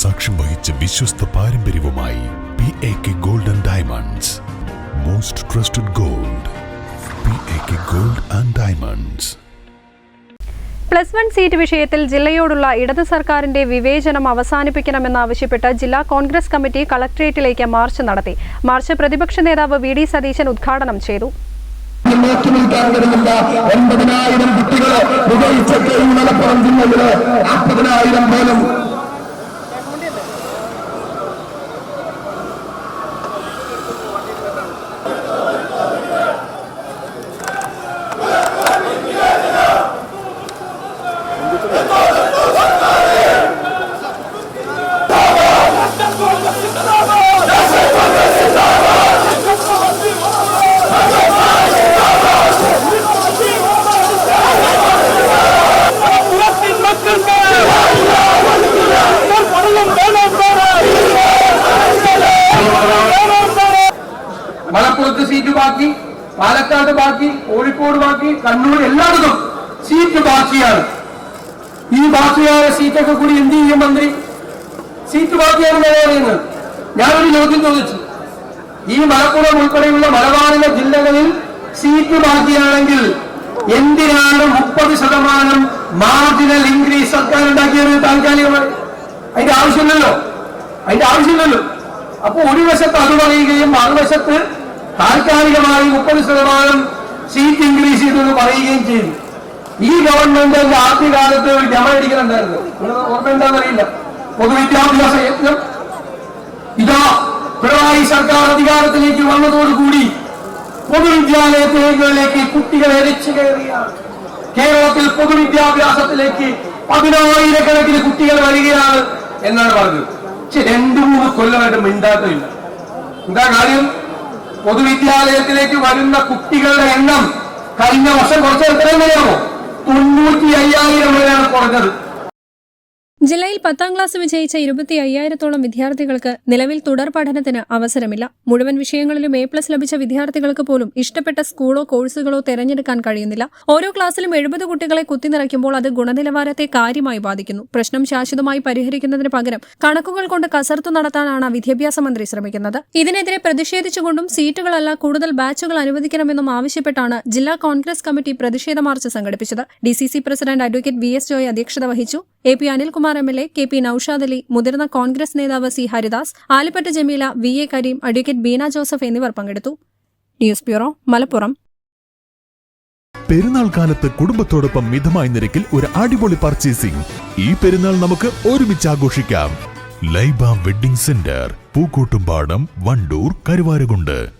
സാക്ഷ്യം വഹിച്ച വിശ്വസ്ത പാരമ്പര്യവുമായി P A K gold and diamonds most trusted gold P A K gold and diamonds plus one seat വിഷയത്തിൽ ജില്ലയോടുള്ള ഇടത് സർക്കാരിന്റെ വിവേചനം അവസാനിപ്പിക്കണമെന്നാവശ്യപ്പെട്ട് ജില്ലാ കോൺഗ്രസ് കമ്മിറ്റി കളക്ടറേറ്റിലേക്ക് മാർച്ച് നടത്തി. മാർച്ച് പ്രതിപക്ഷ നേതാവ് വി ഡി സതീശൻ ഉദ്ഘാടനം ചെയ്തു. മാറ്റി നിൽക്കാൻ കഴിയില്ല ഒൻപതിനായിരം കുട്ടികളെ വിജയിച്ചൊക്കെ ഈ മലപ്പുറം ജില്ലയിൽ നാൽപ്പതിനായിരം പോലും മലപ്പുറത്ത് സീറ്റ് ബാക്കി പാലക്കാട് ബാക്കി കോഴിക്കോട് ബാക്കി കണ്ണൂർ എല്ലായിടത്തും സീറ്റ് ബാക്കിയാണ്. ഈ ബാക്കിയായ സീറ്റൊക്കെ കൂടി എന്ത് ചെയ്യും മന്ത്രി? സീറ്റ് ബാക്കിയാണെന്ന് പറയുന്നത്. ഞാനൊരു ചോദ്യം ചോദിച്ചു. ഈ മലപ്പുറം ഉൾപ്പെടെയുള്ള മലബാറിലെ ജില്ലകളിൽ സീറ്റ് ബാക്കിയാണെങ്കിൽ എന്തിനാണ് മുപ്പത് ശതമാനം മാർജിനൽ ഇൻക്രീസ് സർക്കാർ ഉണ്ടാക്കിയത്? താൽക്കാലികമായി. അതിന്റെ ആവശ്യമില്ലല്ലോ. അതിന്റെ ആവശ്യമില്ലല്ലോ. അപ്പൊ ഒരു വശത്ത് അത് പറയുകയും മറുവശത്ത് താൽക്കാലികമായി മുപ്പത് ശതമാനം സീറ്റ് ഇൻക്രീസ് ചെയ്തെന്ന് പറയുകയും ചെയ്തു. ഈ ഗവൺമെന്റിന്റെ ആദ്യകാലത്ത് ഒരു ജമയടിക്കലുണ്ടായിരുന്നു ഓർമ്മ എന്താണെന്നറിയില്ല പൊതുവിദ്യാഭ്യാസ യജ്ഞം. ഇതാ പിണറായി സർക്കാർ അധികാരത്തിലേക്ക് വന്നതോടുകൂടി പൊതുവിദ്യാലയത്തിലേക്ക് കുട്ടികൾ എരിച്ചു കയറിയാണ്. കേരളത്തിൽ പൊതുവിദ്യാഭ്യാസത്തിലേക്ക് പതിനായിരക്കണക്കിന് കുട്ടികൾ വരികയാണ് എന്നാണ് പറഞ്ഞത്. പക്ഷെ രണ്ടു മൂന്ന് കൊല്ലമായിട്ട് മിണ്ടാത്തില്ല എന്താ കാര്യം? പൊതുവിദ്യാലയത്തിലേക്ക് വരുന്ന കുട്ടികളുടെ എണ്ണം കഴിഞ്ഞ വർഷം കുറച്ച് എത്രയും അറിയാമോ? തൊണ്ണൂറ്റി അയ്യായിരം വരെയാണ് കുറഞ്ഞത്. ജില്ലയിൽ പത്താം ക്ലാസ് വിജയിച്ച ഇരുപത്തി അയ്യായിരത്തോളം വിദ്യാർത്ഥികൾക്ക് നിലവിൽ തുടർ പഠനത്തിന് അവസരമില്ല. മുഴുവൻ വിഷയങ്ങളിലും എ പ്ലസ് ലഭിച്ച വിദ്യാർത്ഥികൾക്ക് പോലും ഇഷ്ടപ്പെട്ട സ്കൂളോ കോഴ്സുകളോ തെരഞ്ഞെടുക്കാൻ കഴിയുന്നില്ല. ഓരോ ക്ലാസ്സിലും എഴുപത് കുട്ടികളെ കുത്തിനിറയ്ക്കുമ്പോൾ അത് ഗുണനിലവാരത്തെ കാര്യമായി ബാധിക്കുന്നു. പ്രശ്നം ശാശ്വതമായി പരിഹരിക്കുന്നതിന് പകരം കണക്കുകൾ കൊണ്ട് കസർത്തു നടത്താനാണ് വിദ്യാഭ്യാസ മന്ത്രി ശ്രമിക്കുന്നത്. ഇതിനെതിരെ പ്രതിഷേധിച്ചുകൊണ്ടും സീറ്റുകളല്ല കൂടുതൽ ബാച്ചുകൾ അനുവദിക്കണമെന്നും ആവശ്യപ്പെട്ടാണ് ജില്ലാ കോൺഗ്രസ് കമ്മിറ്റി പ്രതിഷേധ മാർച്ച് സംഘടിപ്പിച്ചത്. D president advocate V S Joy അധ്യക്ഷത വഹിച്ചു. A P Anilkumar M L A K P Naushad Ali മുതിർന്ന കോൺഗ്രസ് നേതാവ് C Haridas Alippatta Jameela V A Kareem advocate Beena Joseph എന്നിവർ പങ്കെടുത്തു. News bureau Malappuram. പെരുന്നാൾ കാലത്ത് കുടുംബത്തോടൊപ്പം മിതമായ നിരക്കിൽ ഒരു അടിപൊളി പർച്ചേസിംഗ് ഈ പെരുന്നാൾ നമുക്ക് ഒരുമിച്ച് ആഘോഷിക്കാം. Laiba wedding centre Pookkottumpadam Wandoor Karuvarakundu.